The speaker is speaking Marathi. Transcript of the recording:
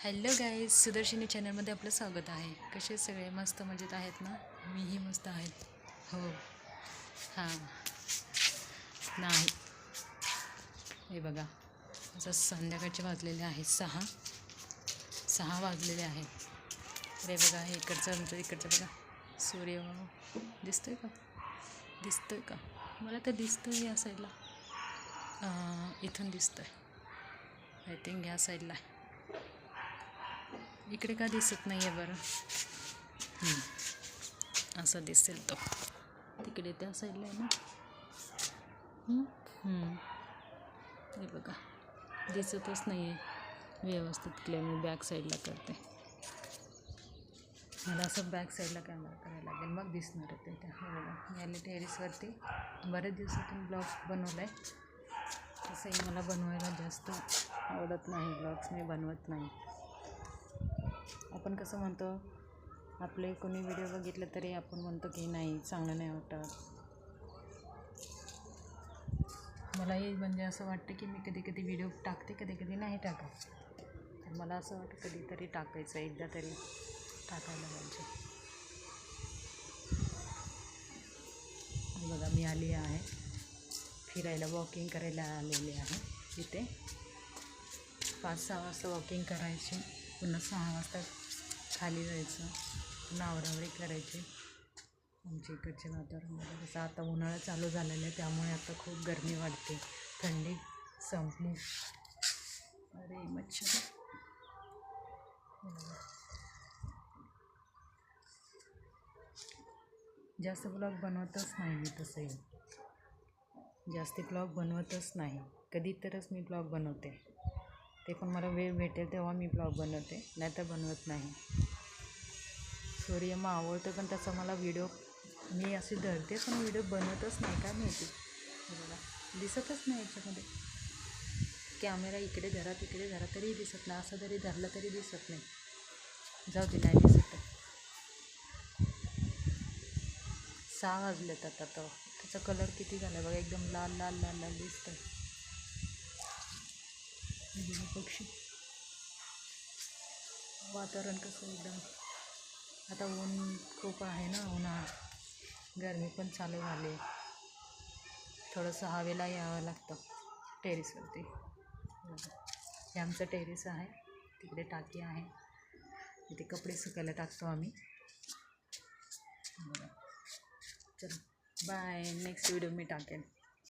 हॅलो गाईज सुदर्शिनी चॅनलमध्ये आपलं स्वागत आहे. कसे सगळे? मस्त मजेत आहेत ना? मीही मस्त आहेत हो. हां. नाही. हे बघा. असं संध्याकाळचे वाजलेले आहेत सहा. सहा वाजलेले आहेत. अरे बघा हे इकडचं आमचं इकडचं बघा. सूर्य दिसतोय का? दिसतोय का? मला तर दिसतोय या साईडला इथून दिसतोय. आय थिंक या साईडला आहे. इकडे का दिसत नाही आहे बरं? असा असं दिसेल तो. तिकडे त्या साईडला आहे ना? हे बघा. दिसतच नाही आहे व्यवस्थित क्लिअर मी बॅक साईडला करते. मला असं बॅक साईडला कॅमेरा करायला लागेल. मग दिसणार आहे ते त्या. हे बघा मी टेरिसवरती बऱ्याच दिवसातून ब्लॉग्स बनवला आहे तसंही मला बनवायला जास्त आवडत नाही. ब्लॉग्स मी बनवत नाही. आपण कसं म्हणतो आपले कोणी व्हिडिओ बघितले तरी आपण म्हणतो की नाही चांगलं नाही वाटत. मलाही म्हणजे असं वाटतं की मी कधी कधी व्हिडिओ टाकते कधी कधी नाही टाकत. तर मला असं वाटतं कधीतरी टाकायचं एकदा तरी टाकायला पाहिजे. बघा मी आली आहे. फिरायला वॉकिंग करायला आलेली आहे इथे. पाच सहा वाजता वॉकिंग करायची. पुन्हा सहा वाजता खाली जायचं. पुन्हा आवरावरी करायची. आमच्या इकडचे वातावरण बघा कसं आता उन्हाळा चालू झालेला आहे त्यामुळे आता खूप गरमी वाढते. थंडी संपली. अरे मच्छर. जास्त ब्लॉग बनवतच नाही मी तसंही. जास्ती ब्लॉग बनवतच नाही. कधी तरच मी ब्लॉग बनवते. ते पण मला वेळ भेटेल तेव्हा मी ब्लॉग बनवते नाही तर बनवत नाही. सूर्य मग आवडतं पण त्याचा मला व्हिडिओ मी असे धरते पण व्हिडिओ बनवतच नाही का माहिती? बघा दिसतच नाही याच्यामध्ये. कॅमेरा इकडे धरा तिकडे धरा तरी दिसत नाही. असं जरी धरलं तरी दिसत नाही. जाऊ दे नाही दिसत सहा सहा वाजलेत आता तर. त्याचा कलर किती झाला बघा एकदम लाल लाल लाल लाल दिसतं हे पक्षी. वातावरण कसं एकदम. आता ऊन खूप आहे ना उन्हाळा. गरमी पण चालू झाली. थोडंसं हवेला यावं लागतं टेरेसवरती. हे आमचं टेरेस आहे तिकडे टाकी आहे. तिथे कपडे सुकायला टाकतो आम्ही. चल बाय. नेक्स्ट व्हिडिओ मी टाकेन.